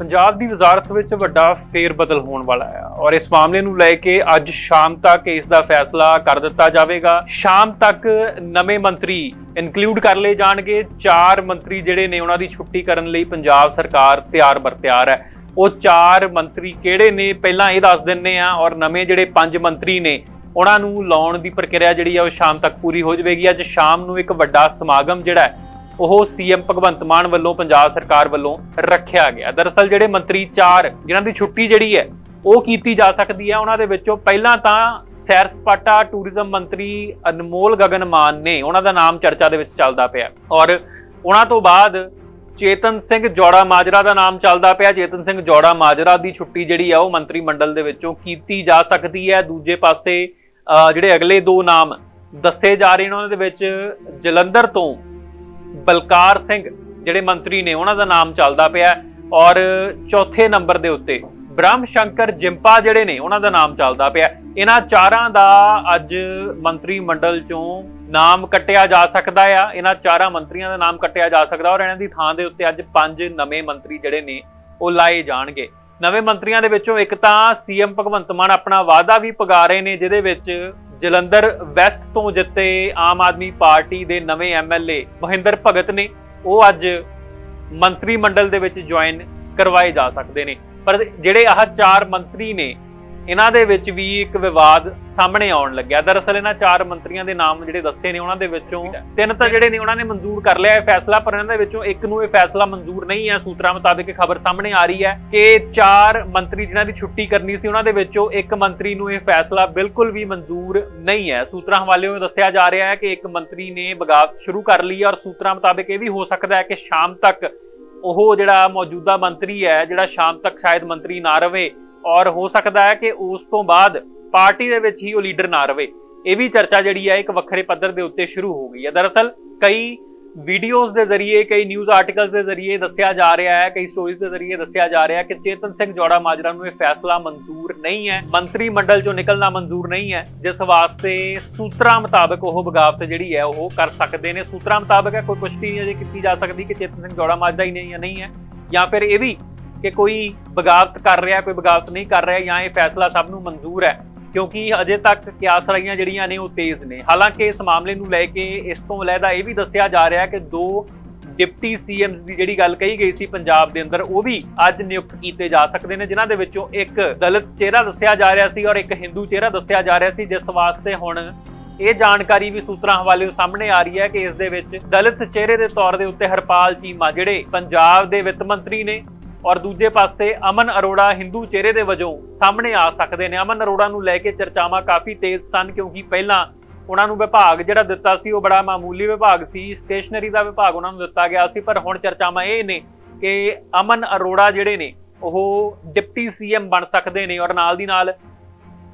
ਪੰਜਾਬ ਦੀ ਵਜ਼ਾਰਤ ਵਿੱਚ ਵੱਡਾ ਫੇਰ ਬਦਲ ਹੋਣ ਵਾਲਾ ਹੈ ਔਰ ਇਸ ਮਾਮਲੇ ਨੂੰ ਲੈ ਕੇ ਅੱਜ ਸ਼ਾਮ ਤੱਕ ਇਸ ਦਾ ਫੈਸਲਾ ਕਰ ਦਿੱਤਾ ਜਾਵੇਗਾ। ਸ਼ਾਮ ਤੱਕ ਨਵੇਂ ਮੰਤਰੀ ਇਨਕਲੂਡ ਕਰ ਲਏ ਜਾਣਗੇ। ਚਾਰ ਮੰਤਰੀ ਜਿਹੜੇ ਨੇ ਉਹਨਾਂ ਦੀ ਛੁੱਟੀ ਕਰਨ ਲਈ ਪੰਜਾਬ ਸਰਕਾਰ ਤਿਆਰ ਬਰ ਤਿਆਰ ਹੈ। ਉਹ ਚਾਰ ਮੰਤਰੀ ਕਿਹੜੇ ਨੇ ਪਹਿਲਾਂ ਇਹ ਦੱਸ ਦਿੰਨੇ ਆ ਔਰ ਨਵੇਂ ਜਿਹੜੇ ਪੰਜ ਮੰਤਰੀ ਨੇ ਉਹਨਾਂ ਨੂੰ ਲਾਉਣ ਦੀ ਪ੍ਰਕਿਰਿਆ ਜਿਹੜੀ ਆ ਉਹ ਸ਼ਾਮ ਤੱਕ ਪੂਰੀ ਹੋ ਜਾਵੇਗੀ। ਅੱਜ ਸ਼ਾਮ ਨੂੰ ਇੱਕ ਵੱਡਾ ਸਮਾਗਮ ਜਿਹੜਾ ਹੈ ਉਹ ਸੀਐਮ ਭਗਵੰਤ ਮਾਨ ਵੱਲੋਂ ਪੰਜਾਬ ਸਰਕਾਰ ਵੱਲੋਂ ਰੱਖਿਆ ਗਿਆ। ਦਰਅਸਲ ਜਿਹੜੇ ਮੰਤਰੀ ਚਾਰ, ਜਿਨ੍ਹਾਂ ਦੀ ਛੁੱਟੀ ਜਿਹੜੀ ਹੈ, ਉਹ ਕੀਤੀ ਜਾ ਸਕਦੀ ਹੈ। ਉਹਨਾਂ ਦੇ ਵਿੱਚੋਂ ਪਹਿਲਾਂ ਤਾਂ ਸੈਰ ਸਪਾਟਾ ਟੂਰਿਜ਼ਮ ਮੰਤਰੀ ਅਨਮੋਲ ਗਗਨ ਮਾਨ ਨੇ ਉਹਨਾਂ ਦਾ ਨਾਮ ਚਰਚਾ ਦੇ ਵਿੱਚ ਚੱਲਦਾ ਪਿਆ। ਔਰ ਉਹਨਾਂ ਤੋਂ ਬਾਅਦ ਚੇਤਨ ਸਿੰਘ ਜੋੜਾ ਮਾਜਰਾ ਦਾ ਨਾਮ ਚੱਲਦਾ ਪਿਆ। ਚੇਤਨ ਸਿੰਘ ਜੋੜਾ ਮਾਜਰਾ ਦੀ ਛੁੱਟੀ ਜਿਹੜੀ ਆ, ਉਹ ਮੰਤਰੀ ਮੰਡਲ ਦੇ ਵਿੱਚੋਂ ਕੀਤੀ ਜਾ ਸਕਦੀ ਹੈ। ਦੂਜੇ ਪਾਸੇ ਜਿਹੜੇ ਅਗਲੇ ਦੋ ਨਾਮ ਦੱਸੇ ਜਾ ਰਹੇ ਨੇ, ਉਹਨਾਂ ਦੇ ਵਿੱਚ ਜਲੰਧਰ ਤੋਂ ਬਲਕਾਰ ਸਿੰਘ, ਜਿਹੜੇ ਮੰਤਰੀ ਨੇ, ਉਹਨਾਂ ਦਾ ਨਾਮ ਚੱਲਦਾ ਪਿਆ ਔਰ ਚੌਥੇ ਨੰਬਰ ਦੇ ਉੱਤੇ ਬ੍ਰਹਮ ਸ਼ੰਕਰ ਜਿੰਪਾ ਜਿਹੜੇ ਨੇ, ਉਹਨਾਂ ਦਾ ਨਾਮ ਚੱਲਦਾ ਪਿਆ ਇਹਨਾਂ ਚਾਰਾਂ ਦਾ ਅੱਜ ਮੰਤਰੀ ਮੰਡਲ ਚੋਂ ਨਾਮ ਕੱਟਿਆ ਜਾ ਸਕਦਾ ਆ। ਇਹਨਾਂ ਚਾਰਾਂ ਮੰਤਰੀਆਂ ਦਾ ਨਾਮ ਕੱਟਿਆ ਜਾ ਸਕਦਾ ਔਰ ਇਹਨਾਂ ਦੀ ਥਾਂ ਦੇ ਉੱਤੇ ਅੱਜ ਪੰਜ ਨਵੇਂ ਮੰਤਰੀ ਜਿਹੜੇ ਨੇ, ਉਹ ਲਾਏ ਜਾਣਗੇ। ਨਵੇਂ ਮੰਤਰੀਆਂ ਦੇ ਵਿੱਚੋਂ ਇੱਕ ਤਾਂ ਸੀਐਮ ਭਗਵੰਤ ਮਾਨ ਆਪਣਾ ਵਾਅਦਾ ਵੀ ਪਗਾ ਰਹੇ ਨੇ, ਜਿਹਦੇ ਵਿੱਚ ਜਲੰਧਰ ਵੈਸਟ ਤੋਂ ਜਿੱਤੇ ਆਮ ਆਦਮੀ ਪਾਰਟੀ ਦੇ ਨਵੇਂ ਐਮਐਲਏ ਮਹਿੰਦਰ ਭਗਤ ਨੇ, ਉਹ ਅੱਜ ਮੰਤਰੀ ਮੰਡਲ ਦੇ ਵਿੱਚ ਜੁਆਇਨ ਕਰਵਾਏ ਜਾ ਸਕਦੇ ਨੇ। ਪਰ ਜਿਹੜੇ ਆਹ ਚਾਰ ਮੰਤਰੀ ਨੇ ਇਹਨਾਂ ਦੇ ਵਿੱਚ ਵੀ ਇੱਕ ਵਿਵਾਦ ਸਾਹਮਣੇ ਆਉਣ ਲੱਗਿਆ। ਦਰਅਸਲ ਇਹਨਾਂ ਚਾਰ ਮੰਤਰੀਆਂ ਦੇ ਨਾਮ ਜਿਹੜੇ ਦੱਸੇ ਨੇ ਉਹਨਾਂ ਦੇ ਵਿੱਚੋਂ ਤਿੰਨ ਤਾਂ ਜਿਹੜੇ ਨੇ ਉਹਨਾਂ ਨੇ ਮਨਜ਼ੂਰ ਕਰ ਲਿਆ ਇਹ ਫੈਸਲਾ, ਪਰ ਇਹਨਾਂ ਦੇ ਵਿੱਚੋਂ ਇੱਕ ਨੂੰ ਇਹ ਫੈਸਲਾ ਮਨਜ਼ੂਰ ਨਹੀਂ ਹੈ। ਸੂਤਰਾਂ ਮੁਤਾਬਕ ਖਬਰ ਸਾਹਮਣੇ ਆ ਰਹੀ ਹੈ ਕਿ ਚਾਰ ਮੰਤਰੀ ਜਿਨ੍ਹਾਂ ਦੀ ਛੁੱਟੀ ਕਰਨੀ ਸੀ, ਉਹਨਾਂ ਦੇ ਵਿੱਚੋਂ ਇੱਕ ਮੰਤਰੀ ਨੂੰ ਇਹ ਫੈਸਲਾ ਬਿਲਕੁਲ ਵੀ ਮਨਜ਼ੂਰ ਨਹੀਂ ਹੈ। ਸੂਤਰਾਂ ਹਵਾਲੇ ਦੱਸਿਆ ਜਾ ਰਿਹਾ ਹੈ ਕਿ ਇੱਕ ਮੰਤਰੀ ਨੇ ਬਗਾਵਤ ਸ਼ੁਰੂ ਕਰ ਲਈ ਔਰ ਸੂਤਰਾਂ ਮੁਤਾਬਕ ਇਹ ਵੀ ਹੋ ਸਕਦਾ ਹੈ ਕਿ ਸ਼ਾਮ ਤੱਕ ਉਹ ਜਿਹੜਾ ਮੌਜੂਦਾ ਮੰਤਰੀ ਹੈ, ਜਿਹੜਾ ਸ਼ਾਮ ਤੱਕ ਸ਼ਾਇਦ ਮੰਤਰੀ ਨਾ ਰਵੇ ਔਰ ਹੋ ਸਕਦਾ ਹੈ ਕਿ ਉਸ ਤੋਂ ਬਾਅਦ ਪਾਰਟੀ ਦੇ ਵਿੱਚ ਹੀ ਉਹ ਲੀਡਰ ਨਾ ਰਵੇ। ਇਹ ਵੀ ਚਰਚਾ ਜਿਹੜੀ ਹੈ ਇੱਕ ਵੱਖਰੇ ਪੱਧਰ ਦੇ ਉੱਤੇ ਸ਼ੁਰੂ ਹੋ ਗਈ ਹੈ। ਦਰਅਸਲ ਕਈ ਵੀਡੀਓਜ਼ ਦੇ ਜ਼ਰੀਏ, ਕਈ ਨਿਊਜ਼ ਆਰਟੀਕਲਸ ਦੇ ਜ਼ਰੀਏ ਦੱਸਿਆ ਜਾ ਰਿਹਾ ਹੈ, ਕਈ ਸਟੋਰੀਜ਼ ਦੇ ਜ਼ਰੀਏ ਦੱਸਿਆ ਜਾ ਰਿਹਾ ਹੈ ਕਿ ਚੇਤਨ ਸਿੰਘ ਜੋੜਾ ਮਾਜਰਾ ਨੂੰ ਇਹ ਫੈਸਲਾ ਮਨਜ਼ੂਰ ਨਹੀਂ ਹੈ। ਮੰਤਰੀ ਮੰਡਲ ਚੋਂ ਨਿਕਲਣਾ ਮਨਜ਼ੂਰ ਨਹੀਂ ਹੈ। ਜਿਸ ਵਾਸਤੇ ਸੂਤਰਾਂ ਮੁਤਾਬਕ ਉਹ ਬਗਾਵਤ ਜਿਹੜੀ ਹੈ ਉਹ ਕਰ ਸਕਦੇ ਨੇ। ਸੂਤਰਾਂ ਮੁਤਾਬਕ ਹੈ, ਕੋਈ ਪੁਸ਼ਟੀ ਨਹੀਂ ਅਜੇ ਕੀਤੀ ਜਾ ਸਕਦੀ ਕਿ ਚੇਤਨ ਸਿੰਘ ਜੋੜਾ ਮਾਜਰਾ ਹੀ ਨਹੀਂ ਜਾਂ ਨਹੀਂ ਹੈ। ਜਾਂ ਫਿਰ ਇਹ ਵੀ ਕਿ ਕੋਈ ਬਗਾਵਤ ਕਰ ਰਿਹਾ, ਕੋਈ ਬਗਾਵਤ ਨਹੀਂ ਕਰ ਰਿਹਾ ਜਾਂ ਇਹ ਫੈਸਲਾ ਸਭ ਨੂੰ ਮਨਜ਼ੂਰ ਹੈ, ਕਿਉਂਕਿ ਅਜੇ ਤੱਕ ਕਿਆਸ ਰਾਈਆਂ ਜਿਹੜੀਆਂ ਨੇ ਉਹ ਤੇਜ਼ ਨੇ। ਹਾਲਾਂਕਿ ਇਸ ਮਾਮਲੇ ਨੂੰ ਲੈ ਕੇ ਇਸ ਤੋਂ ਲੈਦਾ ਇਹ ਵੀ ਦੱਸਿਆ ਜਾ ਰਿਹਾ ਕਿ ਦੋ ਡਿਪਟੀ ਸੀਐਮਸ ਦੀ ਜਿਹੜੀ ਗੱਲ ਕਹੀ ਗਈ ਸੀ ਪੰਜਾਬ ਦੇ ਅੰਦਰ, ਉਹ ਵੀ ਅੱਜ ਨਿਯੁਕਤ ਕੀਤੇ ਜਾ ਸਕਦੇ ਨੇ, ਜਿਨ੍ਹਾਂ ਦੇ ਵਿੱਚੋਂ ਇੱਕ ਦਲਿਤ ਚਿਹਰਾ ਦੱਸਿਆ ਜਾ ਰਿਹਾ ਸੀ ਔਰ ਇੱਕ ਹਿੰਦੂ ਚਿਹਰਾ ਦੱਸਿਆ ਜਾ ਰਿਹਾ ਸੀ, ਜਿਸ ਵਾਸਤੇ ਹੁਣ ਇਹ ਜਾਣਕਾਰੀ ਵੀ ਸੂਤਰਾਂ ਹਵਾਲੇ ਸਾਹਮਣੇ ਆ ਰਹੀ ਹੈ ਕਿ ਇਸ ਦੇ ਵਿੱਚ ਦਲਿਤ ਚਿਹਰੇ ਦੇ ਤੌਰ ਦੇ ਉੱਤੇ ਹਰਪਾਲ ਚੀਮਾ, ਜਿਹੜੇ ਪੰਜਾਬ ਦੇ ਵਿੱਤ ਮੰਤਰੀ ਨੇ ਔਰ ਦੂਜੇ ਪਾਸੇ ਅਮਨ ਅਰੋੜਾ ਹਿੰਦੂ ਚਿਹਰੇ ਦੇ ਵਜੋਂ ਸਾਹਮਣੇ ਆ ਸਕਦੇ ਨੇ। ਅਮਨ ਅਰੋੜਾ ਨੂੰ ਲੈ ਕੇ ਚਰਚਾਵਾਂ ਕਾਫੀ ਤੇਜ਼ ਸਨ ਕਿਉਂਕਿ ਪਹਿਲਾਂ ਉਹਨਾਂ ਨੂੰ ਵਿਭਾਗ ਜਿਹੜਾ ਦਿੱਤਾ ਸੀ ਉਹ ਬੜਾ ਮਾਮੂਲੀ ਵਿਭਾਗ ਸੀ। ਸਟੇਸ਼ਨਰੀ ਦਾ ਵਿਭਾਗ ਉਹਨਾਂ ਨੂੰ ਦਿੱਤਾ ਗਿਆ ਸੀ, ਪਰ ਹੁਣ ਚਰਚਾਵਾਂ ਇਹ ਨੇ ਕਿ ਅਮਨ ਅਰੋੜਾ ਜਿਹੜੇ ਨੇ, ਉਹ ਡਿਪਟੀ ਸੀਐਮ ਬਣ ਸਕਦੇ ਨੇ ਔਰ ਨਾਲ ਦੀ ਨਾਲ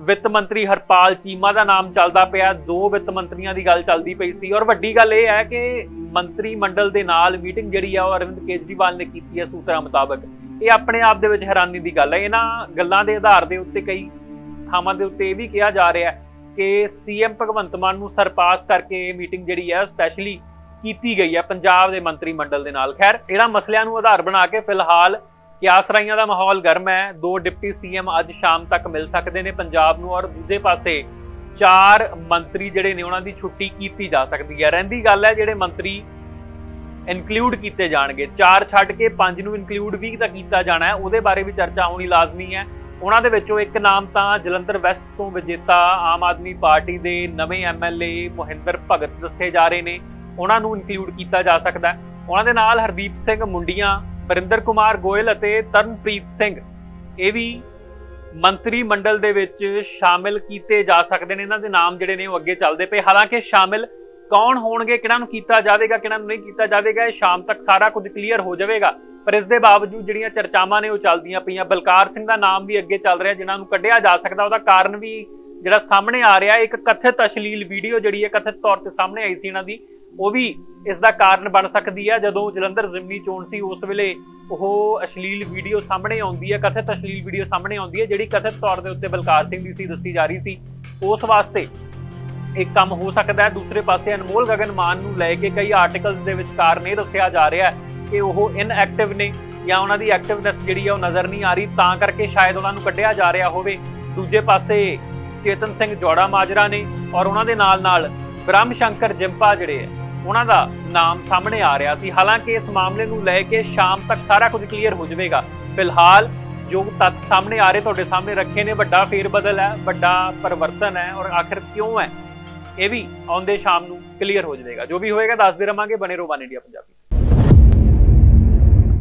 ਵਿੱਤ ਮੰਤਰੀ ਹਰਪਾਲ ਚੀਮਾ ਦਾ ਨਾਮ ਚੱਲਦਾ ਪਿਆ। ਦੋ ਵਿੱਤ ਮੰਤਰੀਆਂ ਦੀ ਗੱਲ ਚੱਲਦੀ ਪਈ ਸੀ। ਔਰ ਵੱਡੀ ਗੱਲ ਇਹ ਹੈ ਕਿ ਮੰਤਰੀ ਮੰਡਲ ਦੇ ਨਾਲ ਮੀਟਿੰਗ ਜਿਹੜੀ ਆ ਉਹ ਅਰਵਿੰਦ ਕੇਜਰੀਵਾਲ ਨੇ ਕੀਤੀ ਹੈ ਸੂਤਰਾਂ ਮੁਤਾਬਕ। ਇਹ ਆਪਣੇ ਆਪ ਦੇ ਵਿੱਚ ਹੈਰਾਨੀ ਦੀ ਗੱਲ ਹੈ ਇਹਨਾਂ ਗੱਲਾਂ ਦੇ ਆਧਾਰ ਦੇ ਉੱਤੇ ਕਈ ਥਾਵਾਂ ਦੇ ਉੱਤੇ ਇਹ ਵੀ ਕਿਹਾ ਜਾ ਰਿਹਾ ਹੈ ਕਿ ਸੀਐਮ ਭਗਵੰਤ ਮਾਨ ਨੂੰ ਸਰਪਾਸ ਕਰਕੇ ਇਹ ਮੀਟਿੰਗ ਜਿਹੜੀ ਹੈ ਸਪੈਸ਼ਲੀ ਕੀਤੀ ਗਈ ਹੈ ਪੰਜਾਬ ਦੇ ਮੰਤਰੀ ਮੰਡਲ ਦੇ ਨਾਲ। ਖੈਰ, ਇਹਨਾਂ ਮਸਲਿਆਂ ਨੂੰ ਆਧਾਰ ਬਣਾ ਕੇ ਫਿਲਹਾਲ ਕਿਆਸਰਾਈਆਂ ਦਾ ਮਾਹੌਲ ਗਰਮ ਹੈ। ਦੋ ਡਿਪਟੀ ਸੀਐਮ ਅੱਜ ਸ਼ਾਮ ਤੱਕ ਮਿਲ ਸਕਦੇ ਨੇ ਪੰਜਾਬ ਨੂੰ ਔਰ ਦੂਜੇ ਪਾਸੇ ਚਾਰ ਮੰਤਰੀ ਜਿਹੜੇ ਨੇ ਉਹਨਾਂ ਦੀ ਛੁੱਟੀ ਕੀਤੀ ਜਾ ਸਕਦੀ ਹੈ। ਰਹਿੰਦੀ ਗੱਲ ਹੈ, ਜਿਹੜੇ ਮੰਤਰੀ ਇਨਕਲੂਡ ਕੀਤੇ ਜਾਣਗੇ। ਚਾਰ ਛੱਡ ਕੇ ਪੰਜ ਨੂੰ ਇਨਕਲੂਡ ਵੀ ਤਾਂ ਕੀਤਾ ਜਾਣਾ ਹੈ, ਉਹਦੇ ਬਾਰੇ ਵੀ ਚਰਚਾ ਹੋਣੀ ਲਾਜ਼ਮੀ ਹੈ। ਉਹਨਾਂ ਦੇ ਵਿੱਚੋਂ ਇੱਕ ਨਾਮ ਤਾਂ ਜਲੰਧਰ ਵੈਸਟ ਤੋਂ ਵਿਜੇਤਾ ਆਮ ਆਦਮੀ ਪਾਰਟੀ ਦੇ ਨਵੇਂ ਐਮਐਲਏ ਮੋਹਿੰਦਰ ਭਗਤ ਦੱਸੇ ਜਾ ਰਹੇ ਨੇ। ਉਹਨਾਂ ਨੂੰ ਇਨਕਲੂਡ ਕੀਤਾ ਜਾ ਸਕਦਾ ਹੈ। ਉਹਨਾਂ ਦੇ ਨਾਲ ਹਰਦੀਪ ਸਿੰਘ ਮੁੰਡੀਆਂ ਪਰਿੰਦਰ ਕੁਮਾਰ ਗੋਇਲ ਅਤੇ ਤਰਨਪ੍ਰੀਤ ਸਿੰਘ। ਇਹ ਵੀ ਮੰਤਰੀ ਮੰਡਲ ਦੇ ਵਿੱਚ ਸ਼ਾਮਿਲ ਕੀਤੇ ਜਾ ਸਕਦੇ ਨੇ। ਇਹਨਾਂ ਦੇ ਨਾਮ ਜਿਹੜੇ ਨੇ ਉਹ ਅੱਗੇ ਚੱਲਦੇ ਪਏ। ਹਾਲਾਂਕਿ ਸ਼ਾਮਿਲ ਕੌਣ ਹੋਣਗੇ, ਕਿਹਨਾਂ ਨੂੰ ਕੀਤਾ ਜਾਵੇਗਾ, ਕਿਹਨਾਂ ਨੂੰ ਨਹੀਂ ਕੀਤਾ ਜਾਵੇਗਾ, ਇਹ ਸ਼ਾਮ ਤੱਕ ਸਾਰਾ ਕੁਝ ਕਲੀਅਰ ਹੋ ਜਾਵੇਗਾ। ਪਰ ਇਸ ਦੇ ਬਾਵਜੂਦ ਜਿਹੜੀਆਂ ਚਰਚਾਵਾਂ ਨੇ ਉਹ ਚੱਲਦੀਆਂ ਪਈਆਂ। ਬਲਕਾਰ ਸਿੰਘ ਦਾ ਨਾਮ ਵੀ ਅੱਗੇ ਚੱਲ ਰਿਹਾ, ਜਿਨ੍ਹਾਂ ਨੂੰ ਕੱਢਿਆ ਜਾ ਸਕਦਾ, ਉਹਦਾ ਕਾਰਨ ਵੀ ਜਿਹੜਾ ਸਾਹਮਣੇ ਆ ਰਿਹਾ। ਇੱਕ ਕਥਿਤ ਅਸ਼ਲੀਲ ਵੀਡੀਓ ਜਿਹੜੀ ਹੈ, ਕਥਿਤ ਤੌਰ ਤੇ ਸਾਹਮਣੇ ਆਈ ਸੀ ਇਹਨਾਂ ਦੀ। ਉਹ ਵੀ ਇਸ ਦਾ ਕਾਰਨ ਬਣ ਸਕਦੀ ਹੈ ਜਦੋਂ ਜਲੰਧਰ ਜ਼ਿਮਨੀ ਚੋਣ ਸੀ, ਉਸ ਵੇਲੇ ਉਹ ਅਸ਼ਲੀਲ ਵੀਡੀਓ ਸਾਹਮਣੇ ਆਉਂਦੀ ਹੈ ਕਥਿਤ ਅਸ਼ਲੀਲ ਵੀਡੀਓ ਸਾਹਮਣੇ ਆਉਂਦੀ ਹੈ ਜਿਹੜੀ ਕਥਿਤ ਤੌਰ ਦੇ ਉੱਤੇ ਬਲਕਾਰ ਸਿੰਘ ਦੀ ਸੀ, ਦੱਸੀ ਜਾ ਰਹੀ ਸੀ। ਉਸ ਵਾਸਤੇ ਇੱਕ ਕੰਮ ਹੋ ਸਕਦਾ ਹੈ। ਦੂਸਰੇ ਪਾਸੇ ਅਨਮੋਲ ਗਗਨ ਮਾਨ ਨੂੰ ਲੈ ਕੇ ਕਈ ਆਰਟੀਕਲਸ ਦੇ ਵਿੱਚ ਕਾਰਨ ਇਹ ਦੱਸਿਆ ਜਾ ਰਿਹਾ ਹੈ ਕਿ ਉਹ ਇਨਐਕਟਿਵ ਨੇ ਜਾਂ ਉਹਨਾਂ ਦੀ ਐਕਟਿਵਨੈਸ ਜਿਹੜੀ ਆ ਉਹ ਨਜ਼ਰ ਨਹੀਂ ਆ ਰਹੀ। ਤਾਂ ਕਰਕੇ ਸ਼ਾਇਦ ਉਹਨਾਂ ਨੂੰ ਕੱਢਿਆ ਜਾ ਰਿਹਾ ਹੋਵੇ। ਦੂਜੇ ਪਾਸੇ ਚੇਤਨ ਸਿੰਘ ਜੋੜਾ ਮਾਜਰਾ ਨੇ ਔਰ ਉਹਨਾਂ ਦੇ ਨਾਲ ਨਾਲ ਬ੍ਰਹਮ ਸ਼ੰਕਰ ਜਿੰਪਾ ਜਿਹੜੇ ਹੈ ਉਹਨਾਂ ਦਾ ਨਾਮ ਸਾਹਮਣੇ ਆ ਰਿਹਾ ਸੀ। ਹਾਲਾਂਕਿ ਇਸ ਮਾਮਲੇ ਨੂੰ ਲੈ ਕੇ ਸ਼ਾਮ ਤੱਕ ਸਾਰਾ ਕੁਝ ਕਲੀਅਰ ਹੋ ਜਾਵੇਗਾ। ਫਿਲਹਾਲ ਜੋ ਤੱਥ ਸਾਹਮਣੇ ਆ ਰਹੇ ਤੁਹਾਡੇ ਸਾਹਮਣੇ ਰੱਖੇ ਨੇ, ਵੱਡਾ ਫੇਰ ਬਦਲ ਹੈ, ਵੱਡਾ ਪਰਿਵਰਤਨ ਹੈ ਔਰ ਆਖਿਰ ਕਿਉਂ ਹੈ, ਇਹ ਵੀ ਆਉਂਦੇ ਸ਼ਾਮ ਨੂੰ ਕਲੀਅਰ ਹੋ ਜਾਵੇਗਾ। ਜੋ ਵੀ ਹੋਏਗਾ, ਦੱਸਦੇ ਰਵਾਂਗੇ। ਬਨੇ ਰਹੋ ਵਨ ਇੰਡੀਆ ਪੰਜਾਬੀ।